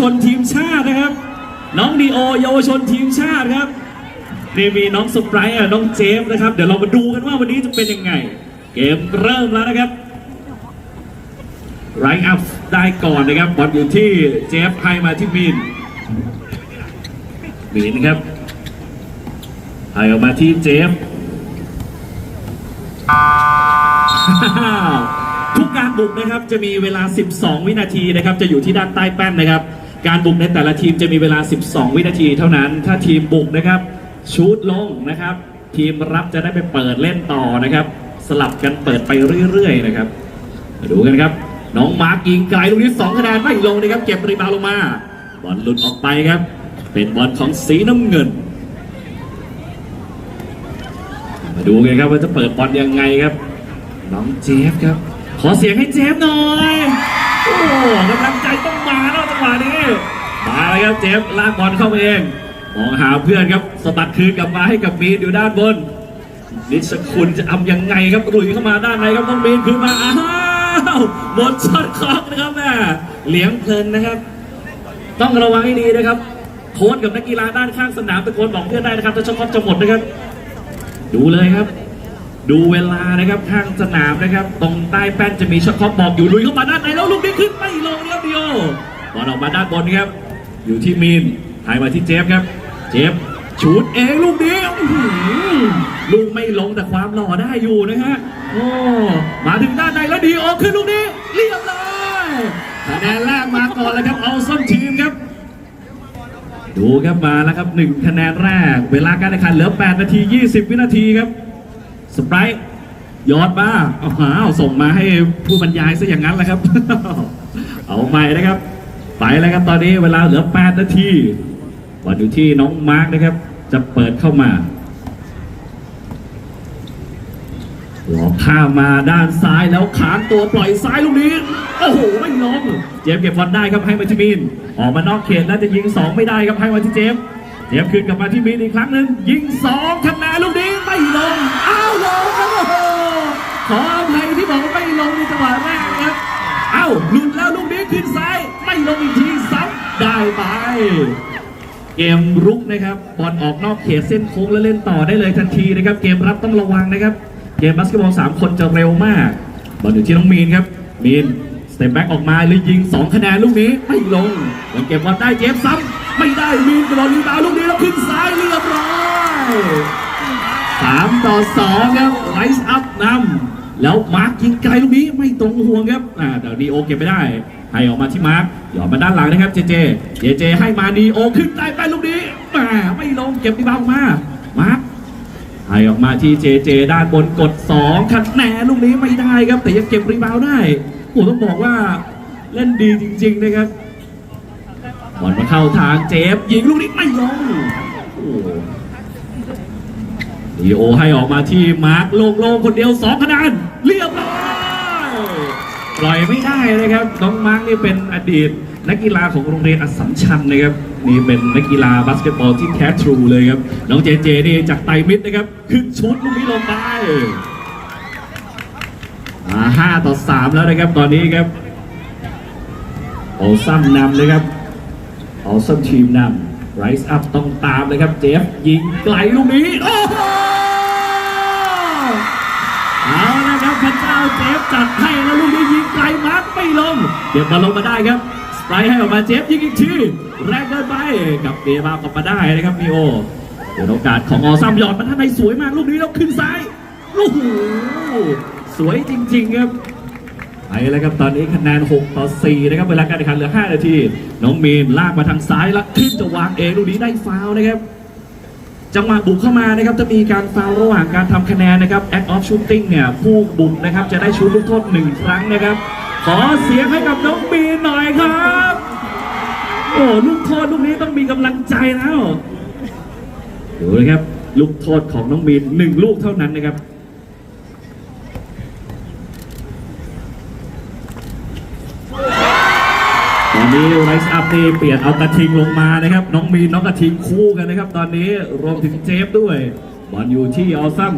ชนทีมชาตินะครับ น้องดีโอเยาวชนทีมชาติครับนี่มีน้องสไปร์อะน้องเจฟนะครับ เดี๋ยวเรามาดูกันว่าวันนี้จะเป็นยังไง เกมเริ่มแล้วนะครับไรอัพได้ก่อนนะครับบอลอยู่ที่เจฟให้มาที่มีนมีนครับให้ออกมาที่เจฟทุกการบุกนะครับจะมีเวลา 12 วินาทีนะครับ จะอยู่ที่ด้านใต้แป้นนะครับ การบุกในแต่ละทีมจะมีเวลา 12 วินาทีเท่านั้น ถ้าทีมบุกนะครับชูดลงนะครับ ทีมรับจะได้ไปเปิดเล่นต่อนะครับ สลับกันเปิดไปเรื่อยๆนะครับมาดูกันครับน้องมาร์กยิงไกลลูกนี้2คะแนนไม่ลงนะครับ เก็บรีบาวลงมาบอลหลุดออกไปครับ เป็นบอลของสีน้ำเงิน มาดูกันครับว่าจะเปิดบอลยังไงครับ น้องเจฟครับ ขอเสียงให้เจฟหน่อย โอ้กำลังใจต้อง หวะนี้มาเลยครับเจฟลากบอลเข้ามาเองมองหาเพื่อนครับสะบัดคืนกลับมาให้กับมีนอยู่ด้านบน นิชคุณจะทำยังไงครับลุยเข้ามาด้านในครับต้องมีนคืนมาอ้าวหมดช็อตคล็อกนะครับแม่เลี้ยงเพลินนะครับ ต้องระวังให้ดีนะครับ โค้ชกับนักกีฬาด้านข้างสนามตะโกนบอกเพื่อนได้นะครับถ้าช็อตคล็อกจะหมดนะครับ ดูเลยครับดูเวลานะครับข้างสนามนะครับ ตรงใต้แป้นจะมีช็อตคล็อกบอกอยู่ลุยเข้ามาด้านในแล้วลูกนี้ขึ้นไม่ลงครับเดียว บอลออกมาด้านบนครับ อยู่ที่มีนถ่ายมาที่เจฟครับ เจฟชูดเองลูกนี้ลูกไม่ลงแต่ความหล่อได้อยู่นะฮะโอ้มาถึงด้านในแล้วดีโอกขึ้นลูกนี้เรียบร้อยคะแนนแรกมาก่อนแล้วครับเอาส้มทีมครับ ดูครับมาแล้วครับหนึ่งคะแนนแรก เวลาการแข่งขันเหลือ 8 นาที 20 วินาทีครับสไปร์ยอดบ้าอาหาวส่งมาให้ผู้บรรยายซะอย่างนั้นแหละครับ เอาใหม่นะครับ ไปแล้วครับตอนนี้เวลาเหลือ 8 นาทีบอลอยู่ที่น้องมาร์กนะครับ จะเปิดเข้ามาหลอกข้ามาด้านซ้ายแล้วขานตัวปล่อยซ้ายลูกนี้ โอ้โห ไม่ลงเจมเก็บบอลได้ครับให้มาที่มีนออกมานอกเขตน่าจะยิง 2 ไม่ได้ครับให้มาที่เจมเจมส์คืนกลับมาที่มีนอีกครั้งหนึ่งยิง2คะแนนลูกนี้ไม่ลง อ้าวลงครับโอ้โหขออภัยที่บอกว่าไม่ลงในจังหวะแรกนะครับ เอ้าหลุดแล้วลูกนี้ขึ้นซ้าย ไม่ลงอีกทีซ้ำได้ไปเกมรุกนะครับบอลออกนอกเขตเส้นโค้งแล้วเล่นต่อได้เลยทันทีนะครับ เกมรับต้องระวังนะครับ เกมบาสเกตบอลสามคนจะเร็วมากบอลอยู่ที่น้องมีนครับมีนสเต็ปแบ็กออกมาเลยยิง2คะแนนลูกนี้ไม่ลงแล้วเก็บบอลได้เจฟซ้ำไม่ได้มีนกระโดดรีบาวลูกนี้แล้วขึ้นซ้ายเรียบร้อยสามต่อสองครับไลซ์อัพนำ แล้วมาร์คยิงไกลลูกนี้ไม่ตรงห่วงครับอ่าแต่ดีโอเก็บไม่ได้ ให้ออกมาที่มาร์คหยอดมาด้านหลังนะครับเจเจ เจเจให้มาดีโอขึ้นได้ไปลูกนี้แหมไม่ลงเก็บรีบาวด์มา มาร์คให้ออกมาที่เจเจ ด้านบนกด2คะแนนลูกนี้ไม่ได้ครับ แต่ยังเก็บรีบาวได้โอ้ต้องบอกว่าเล่นดีจริง ๆ นะครับบอลมาเข้าทางเจฟยิงลูกนี้ไม่ลงโอ้ ดีโอให้ออกมาที่มาร์คโล่งๆคนเดียว2คะแนนเรียบร้อยปล่อยไม่ได้นะครับน้องมาร์คนี่เป็นอดีต นักกีฬาของโรงเรียนอัสสัมชัญนะครับนี่เป็นนักกีฬาบาสเกตบอลที่แท้ทรูเลยครับน้องเจเจนี่จากไตรมิตรนะครับขึ้นชุดลูกนี้ลงไปมาห้าต่อสามแล้วนะครับตอนนี้ครับโอาซัมนำเลยครับโอาซัมทีมนำไรซ์อัพต้องตามเลยครับเจฟยิงไกลลูกนี้โอ้ จ้าเจฟจัดให้แล้วลูกนี้ยิงไกลมาร์คไม่ลงเก็บมาลงมาได้ครับสไปร์ให้ออกมาเจฟยิงอีกทีแรงเกินไปกับเดบาวกลับมาได้นะครับมีโอเดี๋ยวโอกาสของออซัมหยอดมาท่านในสวยมากลูกนี้แล้วขึ้นซ้ายโอ้โหสวยจริง ๆ ครับไปแล้วครับตอนนี้คะแนน 6 ต่อ 4 นะครับเวลาการแข่งขันเหลือ 5 นาที น้องมีนลากมาทางซ้ายแล้วขึ้นจะวางเองลูกนี้ได้ฟาวนะครับ จังหวะบุกเข้ามานะครับจะมีการฟาวระหว่างการทำคะแนนนะครับ act of shooting เนี่ยผู้บุกนะครับจะได้ชุดลูกโทษหนึ่งครั้งนะครับ ขอเสียงให้กับน้องมีนหน่อยครับ โอ้ลูกโทษลูกนี้ต้องมีกำลังใจแล้วดูนะครับ ลูกโทษของน้องมีนหนึ่งลูกเท่านั้นนะครับ ตอนนี้ไรซ์อัพนี่เปลี่ยนเอากระทิงลงมานะครับ น้องมีนน้องกระทิงคู่กันนะครับ ตอนนี้รวมถึงเจฟด้วยบอลอยู่ที่ออซัม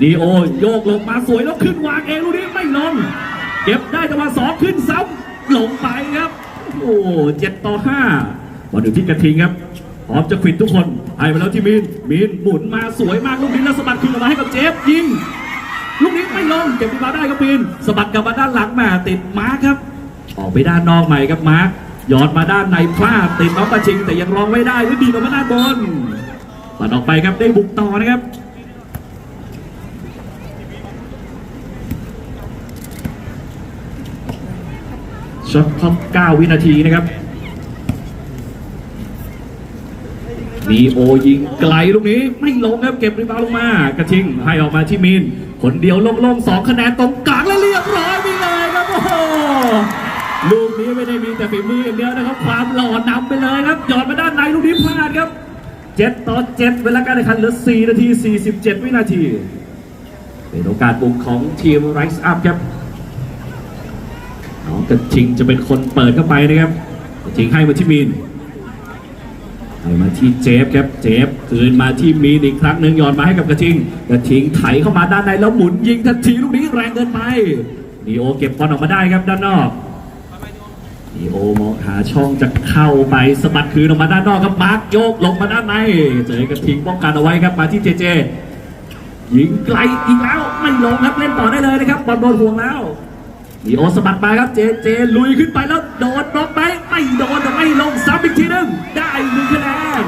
ดีโอโยกลงมาสวยแล้วขึ้นวางเองลูกนี้ไม่ลงเก็บได้จังหวะสองขึ้นซ้ำลงไปครับ โอ้เจ็ดต่อห้าบอลอยู่ที่กระทิงครับพร้อมจะควิดทุกคนให้ไปแล้วที่มีนมีนหมุนมาสวยมากลูกนี้แล้วสะบัดคืนออกมาให้กับเจฟยิงลูกนี้ไม่ลงเก็บมาได้ครับมีนสะบัดกลับมาด้านหลังแมาติดมาครับ ออกไปด้านนอกใหม่ครับมาร์คย้อนมาด้านในพลาดติดน้องประชิง แต่ยังรองไม่ได้แล้วดีดออกมาด้านบนปัดออกไปครับได้บุกต่อนะครับช็อตคล็อก9วินาทีนะครับนีโอยิงไกลลูกนี้ไม่ลงครับเก็บรีบาวลงมากระทิงให้ออกมาที่มีนคนเดียวโล่งๆสองคะแนนตรงกลางแล้วเรียบร้อย ลูกนี้ไม่ได้มีแต่ฝีมืออย่างเดียวนะครับ ความหล่อนำไปเลยครับหยอดมาด้านในลูกนี้พลาดครับเจ็ดต่อเจ็ดเวลาการแข่งขันเหลือ4นาที47วินาที เป็นโอกาสบุกของทีมไรซ์อัพครับน้องกระทิงจะเป็นคนเปิดเข้าไปนะครับกระทิงให้มาที่มีนให้มาที่เจฟครับเจฟคืนมาที่มีนอีกครั้งหนึ่งหย่อนมาให้กับกระทิงกระทิงไถเข้ามาด้านในแล้วหมุนยิงทันทีลูกนี้แรงเกินไปนีโอเก็บบอลออกมาได้ครับด้านนอก โอมองหาช่องจะเข้าไปสะบัดคืนออกมาด้านนอกครับมาร์กโยกลงมาด้านในเจอกระทิงป้องกันเอาไว้ครับมาที่เจเจยิงไกลอีกแล้วไม่ลงครับเล่นต่อได้เลยนะครับบอลโดนห่วงแล้วมีโอสะบัดมาครับเจเจลุยขึ้นไปแล้วโดนบล็อกไหมไม่โดนแต่ไม่ลงซ้ำอีกทีนึงได้หนึ่งคะแนน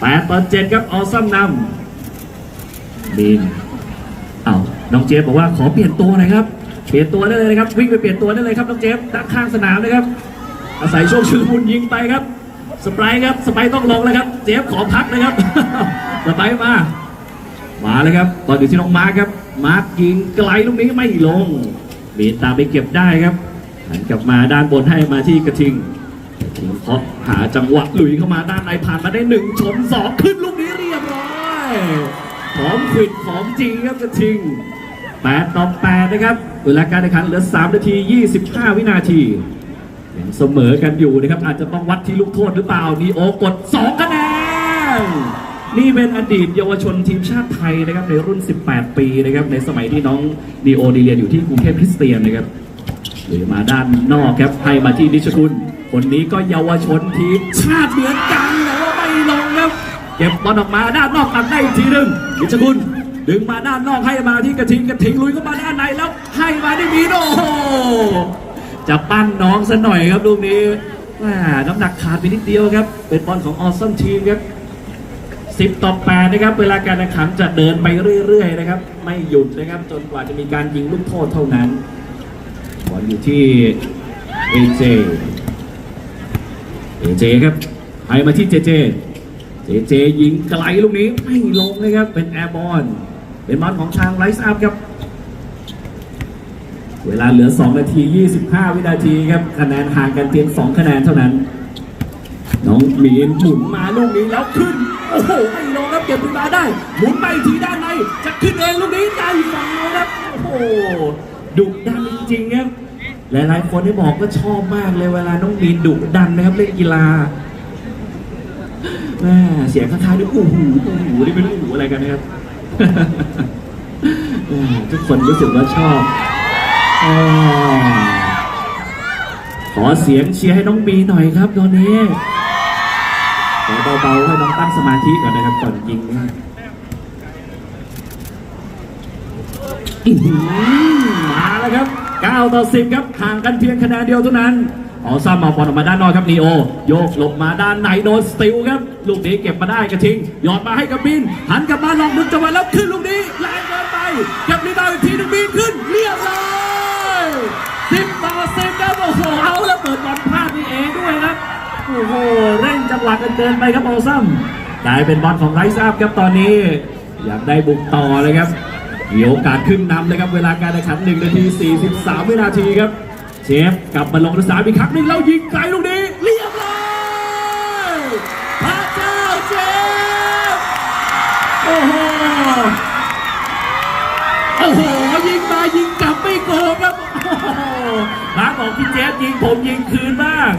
แปดต่อเจ็ดครับออซัมนำบินเอ้าน้องเจบอกว่าขอเปลี่ยนตัวหน่อยครับ เปลี่ยนตัวได้เลยนะครับ วิ่งไปเปลี่ยนตัวได้เลยครับน้องเจฟด้านข้างสนามนะครับ อาศัยช่วงชุลมุนยิงไปครับ สไปร์ครับ สไปร์ต้องลงแล้วครับ เจฟขอพักนะครับ สไปร์มา มาเลยครับบอลอยู่ที่น้องมาร์คครับ มาร์คยิงไกลลูกนี้ไม่ลง มีนตามไปเก็บได้ครับ หันกลับมาด้านบนให้มาที่กระทิงกระทิงเคาะหาจังหวะหลุยเข้ามาด้านในผ่านมาได้หนึ่งชนสองขึ้นลูกนี้เรียบร้อยหอมขวิดของจริงครับกระทิง แปดต่อแปดนะครับเวลาการแข่งขันเหลือสามนาทียี่สิบห้าวินาทียังเสมอกันอยู่นะครับ อาจจะต้องวัดที่ลูกโทษหรือเปล่านีโอกด 2 คะแนน นี่เป็นอดีตเยาวชนทีมชาติไทยนะครับ ในรุ่น 18 ปีนะครับ ในสมัยที่น้องนีโอดีเรียนอยู่ที่กรุงเทพคริสเตียนนะครับหรือมาด้านนอกครับให้มาที่นิชคุณคนนี้ก็เยาวชนทีมชาติเหมือนกันแต่ว่าไม่ลงครับเก็บบอลออกมาด้านนอกตัดได้อีกทีหนึ่งนิชคุณ ดึงมาด้านนอกให้มาที่กระทิงกระทิงลุยเข้ามาด้านในแล้วให้มาที่มีโอ้จะปั้นน้องซะหน่อยครับลูกนี้น้ำหนักขาดไปนิดเดียวครับ เป็นบอลของออสซัมทีมครับ10ต่อ8นะครับ เวลาการแข่งขันจะเดินไปเรื่อย ๆ นะครับ ไม่หยุดนะครับ จนกว่าจะมีการยิงลูกโทษเท่านั้นบอลอยู่ที่เอเจเอเจครับให้มาที่เจเจ เจเจยิงไกลลูกนี้ไม่ลงนะครับ เป็นแอร์บอล เป็นบอลของทางไรซ์อัพครับ เวลาเหลือ 2 นาที 25 วินาทีครับคะแนนห่างกันเพียง2คะแนนเท่านั้น น้องมีนหมุนมาลูกนี้แล้วขึ้น โอ้โหไม่ลงครับเก็บขึ้นมาได้ หมุนไปทีด้านใน จะขึ้นเองลูกนี้ได้ฟาวล์ครับ โอ้โหดุดันจริงๆครับหลายๆคนที่บอกก็ชอบมากเลยเวลาน้องมีนดุดันนะครับเล่นกีฬาแม่เสียงข้างๆนี่อู้หูอู้หูนี่เป็นอู้หูอะไรกันนะครับ ทุกคนรู้สึกว่าชอบอขอเสียงเชียร์ให้น้องบีหน่อยครับตอนนี้ขอเบาๆให้น้องตั้งสมาธิก่อนนะครับก่อนยิงมาแล้วครับ 9 ต่อ 10 ครับห่างกันเพียงคะแนนเดียวเท่านั้น ออซัมมาบอลออกมาด้านนอกครับนีโอ โยกหลบมาด้านในโดนสติลครับ ลูกนี้เก็บมาได้กระทิงหยอดมาให้กับบิน หันกลับมาลองดึงจังหวะแล้วขึ้นลูกนี้แรงเกินไปก็บรีบาวอีกทีนึงบินขึ้นเรียบร้อยสิบต่อสิบครับโอ้โหเอาแล้วเปิดบอลพลาดนี่เองด้วยครับโอ้โหเร่งจังหวะกันเกินไปครับออซัมกลายเป็นบอลของไรซ์อัพครับตอนนี้อยากได้บุกต่อเลยครับมีโอกาสขึ้นนำเลยครับเวลาการแข่งขัน1นาที 43 วินาทีครับ เชฟกลับมาลงในสนาอีกครั้งหนึ่งแล้วยิงไกลลูกนี้เรียบร้อยพระเจ้าเชฟโอ้โหโอ้โหยิงมายิงกลับไม่โกงครับหมาร์คบอกพี่เจฟยิงผมยิงคืนบ้าง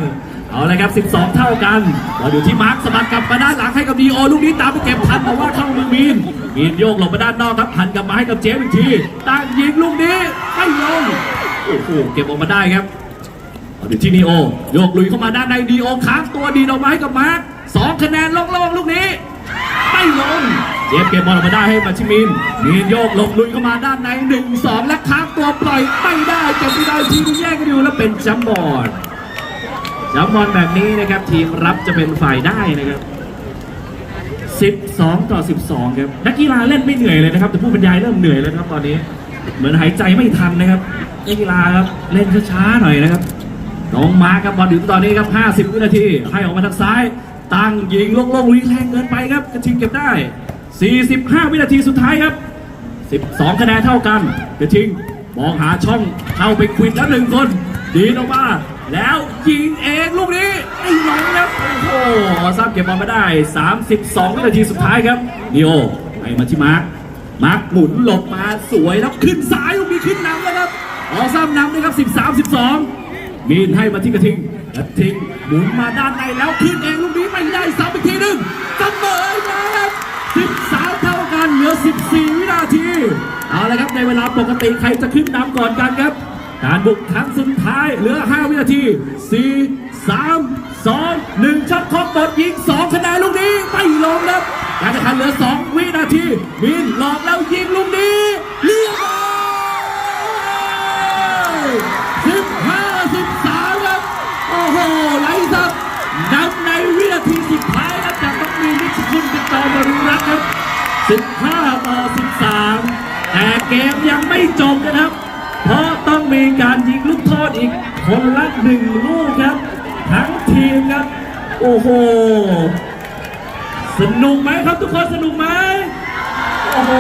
เอาลยครับ 12 เท่ากันบอลอยู่ที่มาร์คสะบัดกลับมาด้านหลังให้กับดีโอลูกนี้ตามไปเก็บทันแต่ว่าเข้ามือมีน มีนโยกหลบมาด้านนอกครับหันกลับมาให้กับเจฟอีกทีตั้งยิงลูกนี้ไม่ลง โอ้โหเก็บออกมาได้ครับมาดูที่นีโอโยกลุยเข้ามาด้านในนีโอค้างตัวดีดออกมาให้กับมาร์คสองคะแนนโล่งๆลูกนี้ไม่ลงเจฟเก็บบอลออกมาได้ให้มาชิมินมีนโยกหลบลุยเข้ามาด้านในหนึ่งสองและค้างตัวปล่อยไม่ได้เก็บไม่ได้ทีมแย่งกันอยู่แล้วเป็นจัมบอลจัมบอลแบบนี้นะครับทีมรับจะเป็นฝ่ายได้นะครับ 12 ต่อ 12 ครับ นักกีฬาเล่นไม่เหนื่อยเลยนะครับ แต่ผู้บรรยายเริ่มเหนื่อยแล้วครับตอนนี้ เหมือนหายใจไม่ทันนะครับนักกีฬาครับเล่นช้าๆหน่อยนะครับ น้องมาร์ครับบอลถึงตอนนี้ครับ 50 วินาที ให้ออกมาทางซ้าย ตั้งยิงโล่งๆลุยแรงเกินไปครับกระทิงเก็บได้ 45 วินาทีสุดท้ายครับ 12 คะแนนเท่ากันกระทิงมองหาช่องเข้าไปควิดแล้วหนึ่งคน ดีนออกมา แล้วยิงเองลูกนี้ไอ้น้องครับโอ้โหซับเก็บบอลมาได้ 32 วินาทีสุดท้ายครับนิโอให้มาที่มาร์ มาร์คหมุนหลบมาสวยแล้วขึ้นซ้ายลูกนี้ขึ้นนำแล้วครับออซัมนำนะครับ 13 12 มีนให้มาที่กระทิงกระทิงหมุนมาด้านในแล้วขึ้นเองลูกนี้ไม่ได้ซ้ำอีกทีหนึ่งเสมอนะครับ13เท่ากันเหลือ 14 วินาที เอาละครับในเวลาปกติใครจะขึ้นนำก่อนกันครับ การบุกครั้งสุดท้ายเหลือ 5 วินาที 4 3 2 1ช็อตคอปบดยิง2คะแนนลูกนี้ไม่ลงครับ การแข่งขันเหลือ 2 วินาทีมินหลอกแล้วยิงลูกนี้เรียบร้อย15 13ครับ โอ้โหไลซับนำในวินาทีสุดท้ายครับจากต้องมีนิชคุณเป็นตอมารุรักครับ15ต่อ13แต่เกมยังไม่จบนะครับ เพราะต้องมีการยิงลูกโทษอีกคนละหนึ่งลูกครับ ทั้งทีมครับ โอ้โห สนุกไหมครับทุกคนสนุกไหมโอ้โห